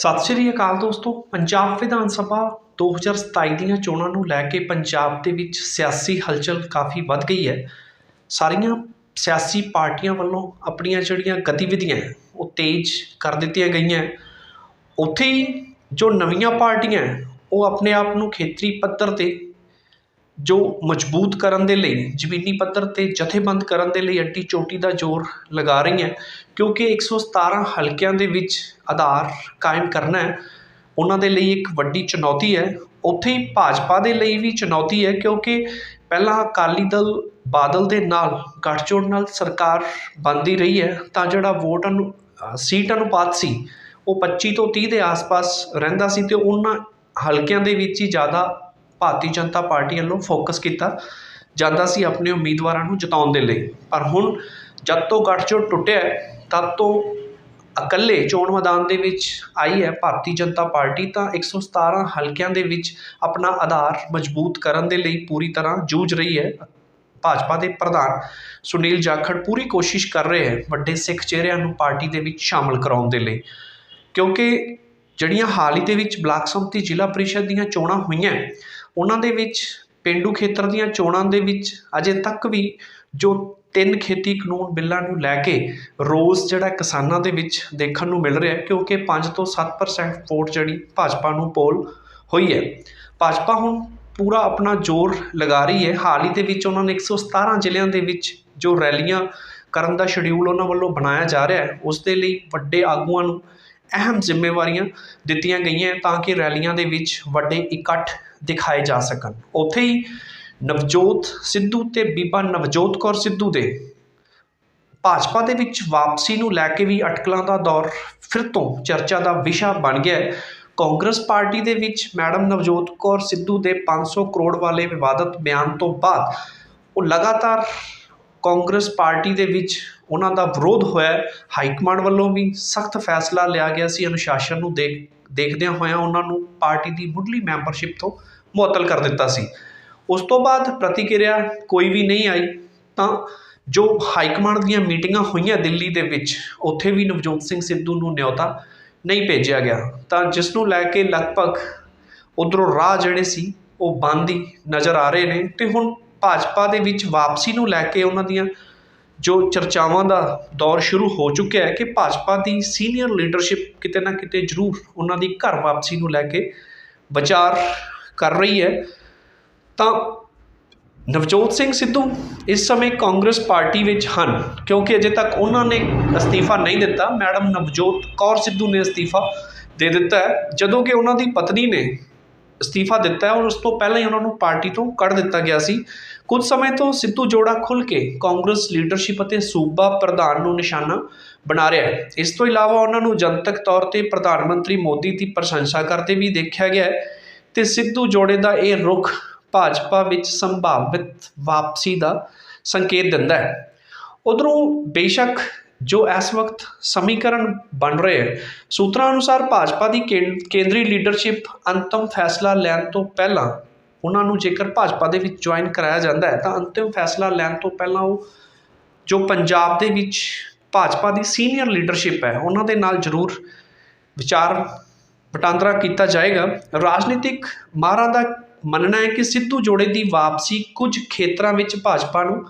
ਸਤਿ ਸ਼੍ਰੀ ਅਕਾਲ ਦੋਸਤੋ। ਪੰਜਾਬ ਵਿਧਾਨ ਸਭਾ 2027 ਦੀਆਂ ਚੋਣਾਂ ਨੂੰ ਲੈ ਕੇ ਪੰਜਾਬ ਦੇ ਵਿੱਚ ਸਿਆਸੀ ਹਲਚਲ ਕਾਫੀ ਵੱਧ ਗਈ ਹੈ। ਸਾਰੀਆਂ ਸਿਆਸੀ ਪਾਰਟੀਆਂ ਵੱਲੋਂ ਆਪਣੀਆਂ ਜਿਹੜੀਆਂ ਗਤੀਵਿਧੀਆਂ ਉਹ ਤੇਜ਼ ਕਰ ਦਿੱਤੀਆਂ ਗਈਆਂ ਉੱਥੇ ਹੀ ਜੋ ਨਵੀਆਂ ਪਾਰਟੀਆਂ ਉਹ ਆਪਣੇ ਆਪ ਨੂੰ ਖੇਤਰੀ ਪੱਧਰ ਤੇ ਜੋ ਮਜ਼ਬੂਤ ਕਰਨ ਦੇ ਲਈ, ਜ਼ਮੀਨੀ ਪੱਧਰ ਤੇ ਜਥੇਬੰਦ ਕਰਨ ਦੇ ਲਈ ਅੱਡੀ ਚੋਟੀ ਦਾ ਜ਼ੋਰ ਲਗਾ ਰਹੀਆਂ, ਕਿਉਂਕਿ 117 ਹਲਕਿਆਂ ਦੇ ਵਿੱਚ ਆਧਾਰ ਕਾਇਮ ਕਰਨਾ ਉਹਨਾਂ ਦੇ ਲਈ ਇੱਕ ਵੱਡੀ ਚੁਣੌਤੀ ਹੈ। ਉੱਥੇ ਹੀ ਭਾਜਪਾ ਦੇ ਲਈ ਵੀ ਚੁਣੌਤੀ ਹੈ, ਕਿਉਂਕਿ ਪਹਿਲਾਂ ਅਕਾਲੀ ਦਲ ਬਾਦਲ ਦੇ ਨਾਲ ਗੱਠਜੋੜ ਨਾਲ ਸਰਕਾਰ ਬਣਦੀ ਰਹੀ ਹੈ, ਤਾਂ ਜਿਹੜਾ ਵੋਟ ਅਨੁ ਸੀਟ ਅਨੁਪਾਤ ਸੀ, ਉਹ 25 ਤੋਂ ਤੀਹ ਦੇ ਆਸ-ਪਾਸ ਰਹਿੰਦਾ ਸੀ ਅਤੇ ਉਹਨਾਂ ਹਲਕਿਆਂ ਦੇ ਵਿੱਚ ਹੀ ਜ਼ਿਆਦਾ ਭਾਰਤੀ ਜਨਤਾ ਪਾਰਟੀ ਵੱਲੋਂ ਫੋਕਸ ਕੀਤਾ ਜਾਂਦਾ ਸੀ ਆਪਣੇ ਉਮੀਦਵਾਰਾਂ ਨੂੰ ਜਿਤਾਉਣ ਦੇ ਲਈ। ਪਰ ਹੁਣ ਜਦ ਤੋਂ ਗੱਠਜੋੜ ਟੁੱਟਿਆ ਤਦ ਤੋਂ ਇਕੱਲੇ ਚੋਣ ਮੈਦਾਨ ਦੇ ਵਿੱਚ ਆਈ ਹੈ ਭਾਰਤੀ ਜਨਤਾ ਪਾਰਟੀ ਤਾਂ 117 ਹਲਕਿਆਂ ਦੇ ਵਿੱਚ ਆਪਣਾ ਆਧਾਰ ਮਜ਼ਬੂਤ ਕਰਨ ਦੇ ਲਈ ਪੂਰੀ ਤਰ੍ਹਾਂ ਜੂਝ ਰਹੀ ਹੈ। ਭਾਜਪਾ ਦੇ ਪ੍ਰਧਾਨ ਸੁਨੀਲ ਜਾਖੜ ਪੂਰੀ ਕੋਸ਼ਿਸ਼ ਕਰ ਰਹੇ ਹੈ ਵੱਡੇ ਸਿੱਖ ਚਿਹਰਿਆਂ ਨੂੰ ਪਾਰਟੀ ਦੇ ਵਿੱਚ ਸ਼ਾਮਲ ਕਰਾਉਣ ਦੇ ਲਈ। ਕਿਉਂਕਿ ਜਿਹੜੀਆਂ ਹਾਲ ਹੀ ਦੇ ਵਿੱਚ ਬਲਾਕ ਸੰਮਤੀ ਜ਼ਿਲ੍ਹਾ ਪਰਿਸ਼ਦ ਦੀਆਂ ਚੋਣਾਂ ਹੋਈਆਂ ਉਹਨਾਂ ਦੇ ਵਿੱਚ, ਪੇਂਡੂ ਖੇਤਰ ਦੀਆਂ ਚੋਣਾਂ ਦੇ ਵਿੱਚ ਅਜੇ ਤੱਕ ਵੀ ਜੋ ਤਿੰਨ ਖੇਤੀ ਕਾਨੂੰਨ ਬਿੱਲਾਂ ਨੂੰ ਲੈ ਕੇ ਰੋਸ ਜਿਹੜਾ ਕਿਸਾਨਾਂ ਦੇ ਵਿੱਚ ਦੇਖਣ ਨੂੰ ਮਿਲ ਰਿਹਾ ਕਿਉਂਕਿ ਪੰਜ ਤੋਂ ਸੱਤ ਪਰਸੈਂਟ ਵੋਟ ਜਿਹੜੀ ਭਾਜਪਾ ਨੂੰ ਪੋਲ ਹੋਈ ਹੈ। ਭਾਜਪਾ ਹੁਣ ਪੂਰਾ ਆਪਣਾ ਜ਼ੋਰ ਲਗਾ ਰਹੀ ਹੈ। ਹਾਲ ਹੀ ਦੇ ਵਿੱਚ ਉਹਨਾਂ ਨੇ 117 ਜ਼ਿਲ੍ਹਿਆਂ ਦੇ ਵਿੱਚ ਜੋ ਰੈਲੀਆਂ ਕਰਨ ਦਾ ਸ਼ਡਿਊਲ ਉਹਨਾਂ ਵੱਲੋਂ ਬਣਾਇਆ ਜਾ ਰਿਹਾ ਹੈ, ਉਸ ਦੇ ਲਈ ਵੱਡੇ ਆਗੂਆਂ ਨੂੰ ਅਹਿਮ ਜ਼ਿੰਮੇਵਾਰੀਆਂ ਦਿੱਤੀਆਂ ਗਈਆਂ ਤਾਂ ਕਿ ਰੈਲੀਆਂ ਦੇ ਵਿੱਚ ਵੱਡੇ ਇਕੱਠ ਦਿਖਾਏ ਜਾ ਸਕਣ। ਉੱਥੇ ਹੀ ਨਵਜੋਤ ਸਿੱਧੂ ਅਤੇ ਬੀਬਾ ਨਵਜੋਤ ਕੌਰ ਸਿੱਧੂ ਦੇ ਭਾਜਪਾ ਦੇ ਵਿੱਚ ਵਾਪਸੀ ਨੂੰ ਲੈ ਕੇ ਵੀ ਅਟਕਲਾਂ ਦਾ ਦੌਰ ਫਿਰ ਤੋਂ ਚਰਚਾ ਦਾ ਵਿਸ਼ਾ ਬਣ ਗਿਆ ਕਾਂਗਰਸ ਪਾਰਟੀ ਦੇ ਵਿੱਚ ਮੈਡਮ ਨਵਜੋਤ ਕੌਰ ਸਿੱਧੂ ਦੇ 500 ਕਰੋੜ ਵਾਲੇ ਵਿਵਾਦਤ ਬਿਆਨ ਤੋਂ ਬਾਅਦ ਉਹ ਲਗਾਤਾਰ ਕਾਂਗਰਸ ਪਾਰਟੀ ਦੇ ਵਿੱਚ ਉਹਨਾਂ ਦਾ ਵਿਰੋਧ ਹੋਇਆ। ਹੈ। ਹਾਈ ਕਮਾਂਡ ਵੱਲੋਂ ਵੀ ਸਖਤ ਫੈਸਲਾ ਲਿਆ ਗਿਆ ਸੀ। ਅਨੁਸ਼ਾਸਨ ਨੂੰ ਦੇਖ, ਦੇਖਦਿਆਂ ਹੋਇਆਂ ਉਹਨਾਂ ਨੂੰ ਪਾਰਟੀ ਦੀ ਮੁੱਢਲੀ ਮੈਂਬਰਸ਼ਿਪ ਤੋਂ ਮੁਅੱਤਲ ਕਰ ਦਿੱਤਾ ਸੀ। ਉਸ ਤੋਂ ਬਾਅਦ ਪ੍ਰਤੀਕਿਰਿਆ ਕੋਈ ਵੀ ਨਹੀਂ ਆਈ ਤਾਂ ਜੋ ਹਾਈ ਕਮਾਂਡ ਦੀਆਂ ਮੀਟਿੰਗਾਂ ਹੋਈਆਂ ਦਿੱਲੀ ਦੇ ਵਿੱਚ, ਉੱਥੇ ਵੀ ਨਵਜੋਤ ਸਿੰਘ ਸਿੱਧੂ ਨੂੰ ਨਿਯੋਤਾ ਨਹੀਂ ਭੇਜਿਆ ਗਿਆ। ਤਾਂ ਜਿਸ ਨੂੰ ਲੈ ਕੇ ਲਗਭਗ ਉਧਰੋਂ ਰਾਹ ਜਿਹੜੇ ਸੀ, ਉਹ ਬੰਦ ਹੀ ਨਜ਼ਰ ਆ ਰਹੇ ਨੇ। ਤੇ ਹੁਣ ਭਾਜਪਾ ਦੇ ਵਿੱਚ ਵਾਪਸੀ ਨੂੰ ਲੈ ਕੇ ਉਹਨਾਂ ਦੀਆਂ ਜੋ ਚਰਚਾਵਾਂ ਦਾ ਦੌਰ ਸ਼ੁਰੂ ਹੋ ਚੁੱਕਿਆ ਹੈ ਕਿ ਭਾਜਪਾ ਦੀ ਸੀਨੀਅਰ ਲੀਡਰਸ਼ਿਪ ਕਿਤੇ ਨਾ ਕਿਤੇ ਜ਼ਰੂਰ ਉਹਨਾਂ ਦੀ ਘਰ ਵਾਪਸੀ ਨੂੰ ਲੈ ਕੇ ਵਿਚਾਰ ਕਰ ਰਹੀ ਹੈ। ਤਾਂ ਨਵਜੋਤ ਸਿੰਘ ਸਿੱਧੂ ਇਸ ਸਮੇਂ ਕਾਂਗਰਸ ਪਾਰਟੀ ਵਿੱਚ ਹਨ, ਕਿਉਂਕਿ ਅਜੇ ਤੱਕ ਉਹਨਾਂ ਨੇ ਅਸਤੀਫਾ ਨਹੀਂ ਦਿੱਤਾ। ਮੈਡਮ ਨਵਜੋਤ ਕੌਰ ਸਿੱਧੂ ਨੇ ਅਸਤੀਫਾ ਦੇ ਦਿੱਤਾ ਹੈ। ਜਦੋਂ ਕਿ ਉਹਨਾਂ ਦੀ ਪਤਨੀ ਨੇ ਅਸਤੀਫਾ ਦਿੱਤਾ ਹੈ ਔਰ ਉਸ ਤੋਂ ਪਹਿਲਾਂ ਹੀ ਉਹਨਾਂ ਨੂੰ ਪਾਰਟੀ ਤੋਂ ਕੱਢ ਦਿੱਤਾ ਗਿਆ ਸੀ। ਕੁਝ ਸਮੇਂ ਤੋਂ ਸਿੱਧੂ ਜੋੜਾ ਖੁੱਲ ਕੇ ਕਾਂਗਰਸ ਲੀਡਰਸ਼ਿਪ ਅਤੇ ਸੂਬਾ ਪ੍ਰਧਾਨ ਨੂੰ ਨਿਸ਼ਾਨਾ ਬਣਾ ਰਿਹਾ ਹੈ। ਇਸ ਤੋਂ ਇਲਾਵਾ ਉਹਨਾਂ ਨੂੰ ਜਨਤਕ ਤੌਰ ਤੇ ਪ੍ਰਧਾਨ ਮੰਤਰੀ ਮੋਦੀ ਦੀ ਪ੍ਰਸ਼ੰਸਾ ਕਰਦੇ ਵੀ ਦੇਖਿਆ ਗਿਆ ਹੈ ਤੇ ਸਿੱਧੂ ਜੋੜੇ ਦਾ ਇਹ ਰੁਖ ਭਾਜਪਾ ਵਿੱਚ ਸੰਭਾਵਿਤ ਵਾਪਸੀ ਦਾ ਸੰਕੇਤ ਦਿੰਦਾ ਹੈ। ਉਧਰੋਂ ਬੇਸ਼ੱਕ ਜੋ ਇਸ ਵਕਤ ਸਮੀਕਰਨ ਬਣ ਰਹੇ ਹੈ ਸੂਤਰਾਂ ਅਨੁਸਾਰ ਭਾਜਪਾ ਦੀ ਕੇਂ- ਕੇਂਦਰੀ ਲੀਡਰਸ਼ਿਪ ਅੰਤਮ ਫੈਸਲਾ ਲੈਣ ਤੋਂ ਪਹਿਲਾਂ ਉਹਨਾਂ ਨੂੰ ਜੇਕਰ ਭਾਜਪਾ ਦੇ ਵਿੱਚ ਜੁਆਇਨ ਕਰਾਇਆ ਜਾਂਦਾ ਹੈ, ਤਾਂ ਅੰਤਿਮ ਫੈਸਲਾ ਲੈਣ ਤੋਂ ਪਹਿਲਾਂ ਉਹ ਜੋ ਪੰਜਾਬ ਦੇ ਵਿੱਚ ਭਾਜਪਾ ਦੀ ਸੀਨੀਅਰ ਲੀਡਰਸ਼ਿਪ ਹੈ, ਉਹਨਾਂ ਦੇ ਨਾਲ ਜ਼ਰੂਰ ਵਿਚਾਰ ਵਟਾਂਦਰਾ ਕੀਤਾ ਜਾਏਗਾ। ਰਾਜਨੀਤਿਕ ਮਾਹਰਾਂ ਦਾ ਮੰਨਣਾ ਹੈ ਕਿ ਸਿੱਧੂ ਜੋੜੇ ਦੀ ਵਾਪਸੀ ਕੁਝ ਖੇਤਰਾਂ ਵਿੱਚ ਭਾਜਪਾ ਨੂੰ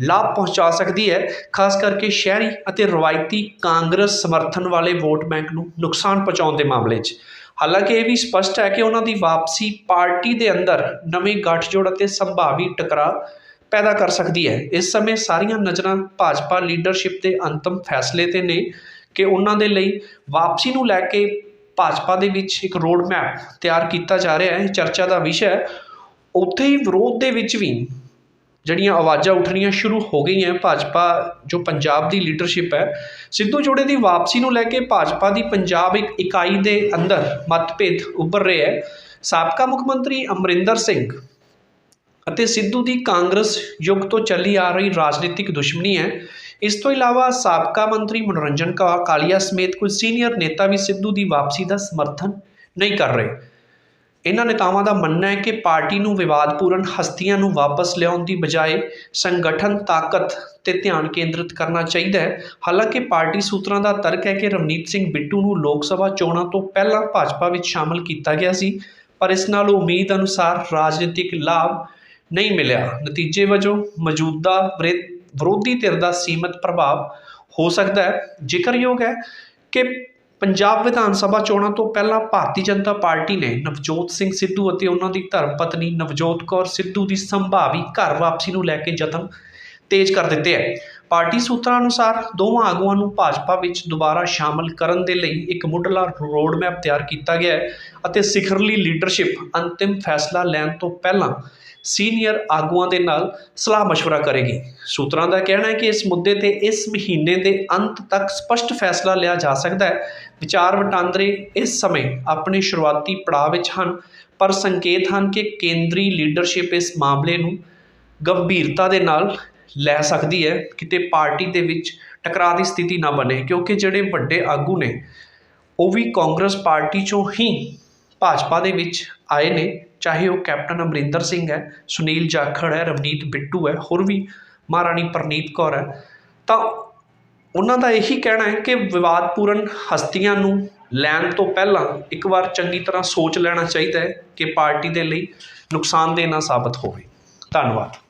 ਲਾਭ ਪਹੁੰਚਾ ਸਕਦੀ ਹੈ। ਖਾਸ ਕਰਕੇ ਸ਼ਹਿਰੀ ਅਤੇ ਰਵਾਇਤੀ ਕਾਂਗਰਸ ਸਮਰਥਨ ਵਾਲੇ ਵੋਟ ਬੈਂਕ ਨੂੰ ਨੁਕਸਾਨ ਪਹੁੰਚਾਉਣ ਦੇ ਮਾਮਲੇ 'ਚ। ਹਾਲਾਂਕਿ ਇਹ ਵੀ ਸਪਸ਼ਟ ਹੈ ਕਿ ਉਹਨਾਂ ਦੀ ਵਾਪਸੀ ਪਾਰਟੀ ਦੇ ਅੰਦਰ ਨਵੇਂ ਗੱਠਜੋੜ ਅਤੇ ਸੰਭਾਵੀ ਟਕਰਾਅ ਪੈਦਾ ਕਰ ਸਕਦੀ ਹੈ। ਇਸ ਸਮੇਂ ਸਾਰੀਆਂ ਨਜ਼ਰਾਂ ਭਾਜਪਾ ਲੀਡਰਸ਼ਿਪ ਦੇ ਅੰਤਮ ਫੈਸਲੇ ਤੇ ਨੇ ਕਿ ਉਹਨਾਂ ਦੇ ਲਈ ਵਾਪਸੀ ਨੂੰ ਲੈ ਕੇ ਭਾਜਪਾ ਦੇ ਵਿੱਚ ਇੱਕ ਰੋਡ ਮੈਪ ਤਿਆਰ ਕੀਤਾ ਜਾ ਰਿਹਾ ਹੈ। ਚਰਚਾ ਦਾ ਵਿਸ਼ਾ ਹੈ। ਉੱਥੇ ਹੀ ਵਿਰੋਧ ਦੇ ਵਿੱਚ ਵੀ ਜਿਹੜੀਆਂ ਆਵਾਜ਼ਾਂ ਉੱਠਣੀਆਂ ਸ਼ੁਰੂ ਹੋ ਗਈਆਂ ਭਾਜਪਾ, ਜੋ ਪੰਜਾਬ ਦੀ ਲੀਡਰਸ਼ਿਪ ਹੈ, ਸਿੱਧੂ ਜੋੜੇ ਦੀ ਵਾਪਸੀ ਨੂੰ ਲੈ ਕੇ ਭਾਜਪਾ ਦੀ ਪੰਜਾਬ ਇੱਕ ਇਕਾਈ ਦੇ ਅੰਦਰ ਮਤਭੇਦ ਉੱਭਰ ਰਹੇ ਹੈ। ਸਾਬਕਾ ਮੁੱਖ ਮੰਤਰੀ ਅਮਰਿੰਦਰ ਸਿੰਘ ਅਤੇ ਸਿੱਧੂ ਦੀ ਕਾਂਗਰਸ ਯੁੱਗ ਤੋਂ ਚੱਲੀ ਆ ਰਹੀ ਰਾਜਨੀਤਿਕ ਦੁਸ਼ਮਣੀ ਹੈ। ਇਸ ਤੋਂ ਇਲਾਵਾ ਸਾਬਕਾ ਮੰਤਰੀ ਮਨੋਰੰਜਨ ਕਾ- ਕਾਲੀਆ ਸਮੇਤ ਕੁਝ ਸੀਨੀਅਰ ਨੇਤਾ ਵੀ ਸਿੱਧੂ ਦੀ ਵਾਪਸੀ ਦਾ ਸਮਰਥਨ ਨਹੀਂ ਕਰ ਰਹੇ। ਇਹਨਾਂ ਨੇਤਾਵਾਂ ਦਾ ਮੰਨਣਾ ਹੈ ਕਿ ਪਾਰਟੀ ਨੂੰ ਵਿਵਾਦਪੂਰਨ ਹਸਤੀਆਂ ਨੂੰ ਵਾਪਸ ਲਿਆਉਣ ਦੀ ਬਜਾਏ ਸੰਗਠਨ, ਤਾਕਤ ਤੇ ਧਿਆਨ ਕੇਂਦਰਿਤ ਕਰਨਾ ਚਾਹੀਦਾ ਹੈ। ਹਾਲਾਂਕਿ ਪਾਰਟੀ ਸੂਤਰਾਂ ਦਾ ਤਰਕ ਹੈ ਕਿ ਰਵਨੀਤ ਸਿੰਘ ਬਿੱਟੂ ਨੂੰ ਲੋਕ ਸਭਾ ਚੋਣਾਂ ਤੋਂ ਪਹਿਲਾਂ ਭਾਜਪਾ ਵਿੱਚ ਸ਼ਾਮਲ ਕੀਤਾ ਗਿਆ ਸੀ, ਪਰ ਇਸ ਨਾਲ ਉਮੀਦ ਅਨੁਸਾਰ ਰਾਜਨੀਤਿਕ ਲਾਭ ਨਹੀਂ ਮਿਲਿਆ। ਨਤੀਜੇ ਵਜੋਂ ਮੌਜੂਦਾ ਵਿਰੇ- ਵਿਰੋਧੀ ਧਿਰ ਦਾ ਸੀਮਤ ਪ੍ਰਭਾਵ ਹੋ ਸਕਦਾ ਹੈ। ਜ਼ਿਕਰਯੋਗ ਹੈ ਕਿ ਪੰਜਾਬ ਵਿਧਾਨ ਸਭਾ ਚੋਣਾਂ ਤੋਂ ਪਹਿਲਾਂ ਭਾਰਤੀ ਜਨਤਾ ਪਾਰਟੀ ਨੇ ਨਵਜੋਤ ਸਿੰਘ ਸਿੱਧੂ ਅਤੇ ਉਹਨਾਂ ਦੀ ਧਰਮ ਪਤਨੀ ਨਵਜੋਤ ਕੌਰ ਸਿੱਧੂ ਦੀ ਸੰਭਾਵੀ ਘਰ ਵਾਪਸੀ ਨੂੰ ਲੈ ਕੇ ਯਤਨ ਤੇਜ਼ ਕਰ ਦਿੱਤੇ ਹੈ ਪਾਰਟੀ ਸੂਤਰਾਂ ਅਨੁਸਾਰ ਦੋਵਾਂ ਆਗੂਆਂ ਨੂੰ ਭਾਜਪਾ ਵਿੱਚ ਦੁਬਾਰਾ ਸ਼ਾਮਲ ਕਰਨ ਦੇ ਲਈ ਇੱਕ ਮੁੱਢਲਾ ਰੋਡ ਮੈਪ ਤਿਆਰ ਕੀਤਾ ਗਿਆ ਹੈ ਅਤੇ ਸਿਖਰਲੀ ਲੀਡਰਸ਼ਿਪ ਅੰਤਿਮ ਫੈਸਲਾ ਲੈਣ ਤੋਂ ਪਹਿਲਾਂ ਸੀਨੀਅਰ ਆਗੂਆਂ ਦੇ ਨਾਲ ਸਲਾਹ مشورہ ਕਰੇਗੀ ਸੂਤਰਾਂ ਦਾ ਕਹਿਣਾ ਹੈ ਕਿ ਇਸ ਮੁੱਦੇ ਤੇ ਇਸ ਮਹੀਨੇ ਦੇ ਅੰਤ ਤੱਕ ਸਪਸ਼ਟ ਫੈਸਲਾ ਲਿਆ ਜਾ ਸਕਦਾ ਹੈ ਵਿਚਾਰ ਵਟਾਂਦਰੇ ਇਸ ਸਮੇਂ ਆਪਣੇ ਸ਼ੁਰੂਆਤੀ ਪੜਾਅ ਵਿੱਚ ਹਨ ਪਰ ਸੰਕੇਤ ਹਨ ਕਿ ਕੇਂਦਰੀ ਲੀਡਰਸ਼ਿਪ ਇਸ ਮਾਮਲੇ ਨੂੰ ਗੰਭੀਰਤਾ ਦੇ ਨਾਲ ਲੈ ਸਕਦੀ ਹੈ, ਕਿਤੇ ਪਾਰਟੀ ਦੇ ਵਿੱਚ ਟਕਰਾਅ ਦੀ ਸਥਿਤੀ ਨਾ ਬਣੇ, ਕਿਉਂਕਿ ਜਿਹੜੇ ਵੱਡੇ ਆਗੂ ਨੇ, ਉਹ ਵੀ ਕਾਂਗਰਸ ਪਾਰਟੀ ਚੋਂ ਹੀ ਭਾਜਪਾ ਦੇ ਵਿੱਚ ਆਏ ਨੇ, ਚਾਹੇ ਉਹ ਕੈਪਟਨ ਅਮਰਿੰਦਰ ਸਿੰਘ ਹੈ, ਸੁਨੀਲ ਜਾਖੜ ਹੈ, ਰਵਨੀਤ ਬਿੱਟੂ ਹੈ, ਹੋਰ ਵੀ ਮਹਾਰਾਣੀ ਪ੍ਰਨੀਤ ਕੌਰ ਹੈ, ਤਾਂ ਉਹਨਾਂ ਦਾ ਇਹੀ ਕਹਿਣਾ ਹੈ ਕਿ ਵਿਵਾਦਪੂਰਨ ਹਸਤੀਆਂ ਨੂੰ ਲੈਣ ਤੋਂ ਪਹਿਲਾਂ ਇੱਕ ਵਾਰ ਚੰਗੀ ਤਰ੍ਹਾਂ ਸੋਚ ਲੈਣਾ ਚਾਹੀਦਾ ਹੈ ਕਿ ਪਾਰਟੀ ਦੇ ਲਈ ਨੁਕਸਾਨਦੇਹ ਨਾ ਸਾਬਤ ਹੋਵੇ। ਧੰਨਵਾਦ।